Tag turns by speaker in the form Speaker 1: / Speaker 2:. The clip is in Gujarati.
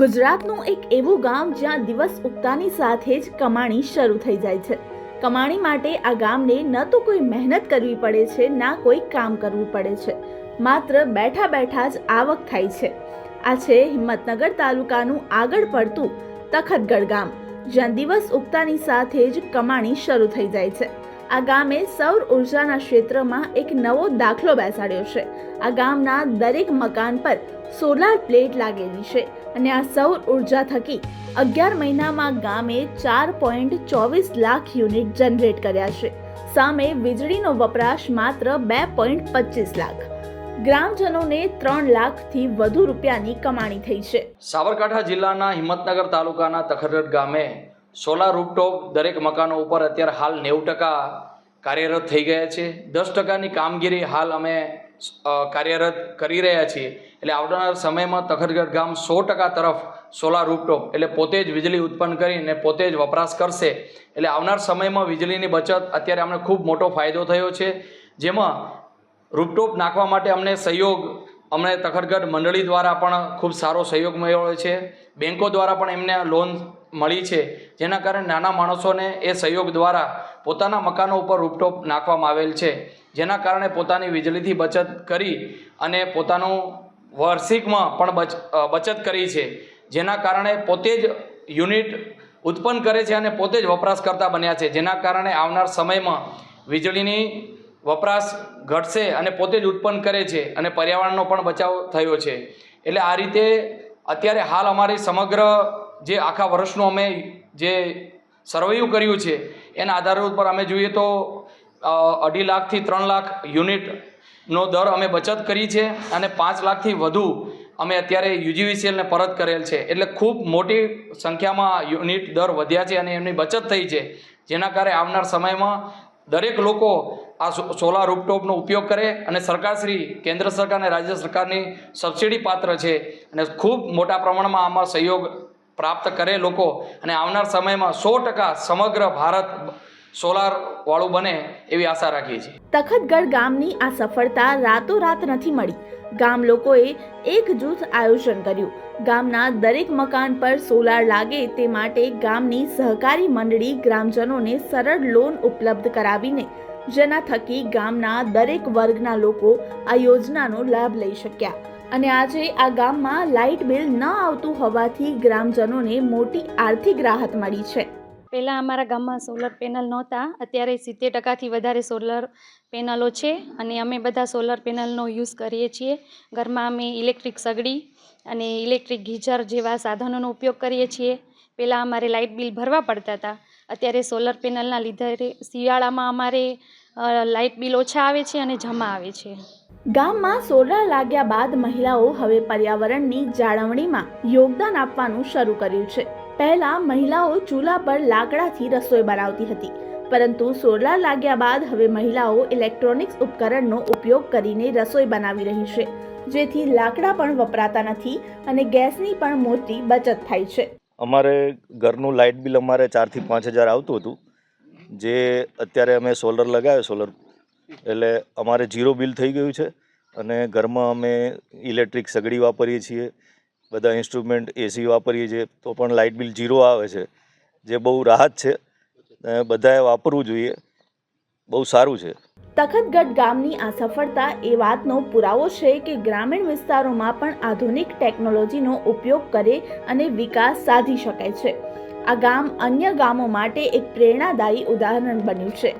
Speaker 1: ગુજરાતનું એક એવું ગામ જ્યાં દિવસ ઉગતાની સાથે જ કમાણી શરૂ થઈ જાય છે. કમાણી માટે આ ગામને ન તો કોઈ મહેનત કરવી પડે છે, ના કોઈ કામ કરવું પડે છે. માત્ર બેઠા બેઠા જ આવક થાય છે. આ છે હિંમતનગર તાલુકાનું આગળ પડતું તખતગઢ ગામ, જ્યાં દિવસ ઉગતાની સાથે જ કમાણી શરૂ થઈ જાય છે. આ ગામે સૌર ઉર્જાના ક્ષેત્રમાં એક નવો દાખલો બેસાડ્યો છે. આ ગામના દરેક મકાન પર સોલાર પ્લેટ લાગેલી છે. અને આ સૌર ઊર્જા થકી અગિયાર મહિનામાં ગામે ચાર પોઈન્ટ ચોવીસ લાખ યુનિટ જનરેટ કર્યા છે. સામે વીજળીનો વપરાશ માત્ર બે પોઈન્ટ પચીસ લાખ. ગ્રામજનોને ત્રણ લાખથી વધુ રૂપિયાની કમાણી થઈ છે.
Speaker 2: સાબરકાંઠા જિલ્લાના હિંમતનગર તાલુકાના તખરડ ગામે સોલાર રૂપટોપ દરેક મકાનો ઉપર અત્યારે હાલ નેવું ટકા કાર્યરત થઈ ગયા છે. દસ ટકાની કામગીરી હાલ અમે કાર્યરત કરી રહ્યા છીએ. એટલે આવનાર સમયમાં તખતગઢ ગામ સો ટકા તરફ સોલાર રૂપટોપ એટલે પોતે જ વીજળી ઉત્પન્ન કરીને પોતે જ વપરાશ કરશે. એટલે આવનાર સમયમાં વીજળીની બચત અત્યારે અમને ખૂબ મોટો ફાયદો થયો છે. જેમાં રૂપટોપ નાખવા માટે અમને સહયોગ અમને તખતગઢ મંડળી દ્વારા પણ ખૂબ સારો સહયોગ મળ્યો છે. બેન્કો દ્વારા પણ એમને લોન મળી છે, જેના કારણે નાના માણસોને એ સહયોગ દ્વારા પોતાના મકાનો ઉપર રૂપટોપ નાખવામાં આવેલ છે, જેના કારણે પોતાની વીજળીથી બચત કરી અને પોતાનું વાર્ષિકમાં પણ બચ બચત કરી છે, જેના કારણે પોતે જ યુનિટ ઉત્પન્ન કરે છે અને પોતે જ વપરાશકર્તા બન્યા છે, જેના કારણે આવનાર સમયમાં વીજળીની વપરાશ ઘટશે અને પોતે જ ઉત્પન્ન કરે છે અને પર્યાવરણનો પણ બચાવ થયો છે. એટલે આ રીતે અત્યારે હાલ અમારી સમગ્ર જે આખા વર્ષનું અમે જે સર્વેયું કર્યું છે, એના આધાર ઉપર અમે જોઈએ તો અઢી લાખથી ત્રણ લાખ યુનિટનો દર અમે બચત કરી છે અને પાંચ લાખથી વધુ અમે અત્યારે યુજીવીસીએલને પરત કરેલ છે. એટલે ખૂબ મોટી સંખ્યામાં યુનિટ દર વધ્યા છે અને એમની બચત થઈ છે. જેના કારણે આવનાર સમયમાં દરેક લોકો આ સોલાર રૂપટોપનો ઉપયોગ કરે અને સરકારશ્રી કેન્દ્ર સરકાર અને રાજ્ય સરકારની સબસિડી પાત્ર છે અને ખૂબ મોટા પ્રમાણમાં આમાં સહયોગ પ્રાપ્ત કરે લોકો અને આવનાર સમયમાં સો ટકા સમગ્ર ભારત સોલાર વાળું બને એવી આશા રાખીએ છીએ.
Speaker 1: તખતગઢ ગામની આ સફળતા રાતોરાત નથી મળી. ગામ લોકોએ એક જૂથ આયોજન કર્યું. ગામના દરેક મકાન પર સોલાર લાગે તે માટે ગામની સહકારી મંડળી ગ્રામજનોને સરળ લોન ઉપલબ્ધ કરાવીને જેના થકી ગામના દરેક વર્ગના લોકો આ યોજનાનો લાભ લઈ શક્યા. અને આજે આ ગામમાં લાઇટ બિલ ન આવતું હોવાથી ગ્રામજનોને મોટી આર્થિક રાહત મળી છે.
Speaker 3: પહેલાં અમારા ગામમાં સોલર પેનલ નહોતા. અત્યારે સિત્તેર ટકાથી વધારે સોલર પેનલો છે અને અમે બધા સોલર પેનલનો યુઝ કરીએ છીએ. ઘરમાં અમે ઇલેક્ટ્રિક સગડી અને ઇલેક્ટ્રિક ગીઝર જેવા સાધનોનો ઉપયોગ કરીએ છીએ. પહેલાં અમારે લાઇટ બિલ ભરવા પડતા હતા. અત્યારે સોલર પેનલના લીધે શિયાળામાં અમારે લાઇટ બિલ ઓછા આવે છે અને જમા આવે છે.
Speaker 1: ગામમાં સોલર લાગ્યા બાદ મહિલાઓ હવે પર્યાવરણની જાળવણીમાં યોગદાન આપવાનું શરૂ કર્યું છે. પહેલા મહિલાઓ ચૂલા પર લાકડાથી રસોઈ બનાવતી હતી. પરંતુ સોલાર લાગ્યા બાદ હવે મહિલાઓ ઇલેક્ટ્રોનિક્સ ઉપકરણનો ઉપયોગ કરીને રસોઈ બનાવી રહી છે. જેથી લાકડા પણ વપરાતા નથી અને ગેસની પણ મોટી બચત થાય છે.
Speaker 4: અમારે ઘરનું લાઇટ બિલ અમારે ચારથી પાંચ હજાર આવતું હતું. જે અત્યારે અમે સોલર લગાવ્યો સોલર, એટલે અમારે જીરો બિલ થઈ ગયું છે. અને ઘરમાં અમે ઇલેક્ટ્રિક સગડી વાપરીએ છીએ. બધા ઇન્સ્ટ્રુમેન્ટ એસી વાપરીએ છીએ, તો પણ લાઇટ બિલ જીરો આવે છે. જે બહુ રાહત છે બધાએ વાપરવું જોઈએ. બહુ સારું છે.
Speaker 1: તખતગઢ ગામની આ સફળતા એ વાતનો પુરાવો છે કે ગ્રામીણ વિસ્તારોમાં પણ આધુનિક ટેકનોલોજીનો ઉપયોગ કરે અને વિકાસ સાધી શકાય છે. આ ગામ અન્ય ગામો માટે એક પ્રેરણાદાયી ઉદાહરણ બન્યું છે.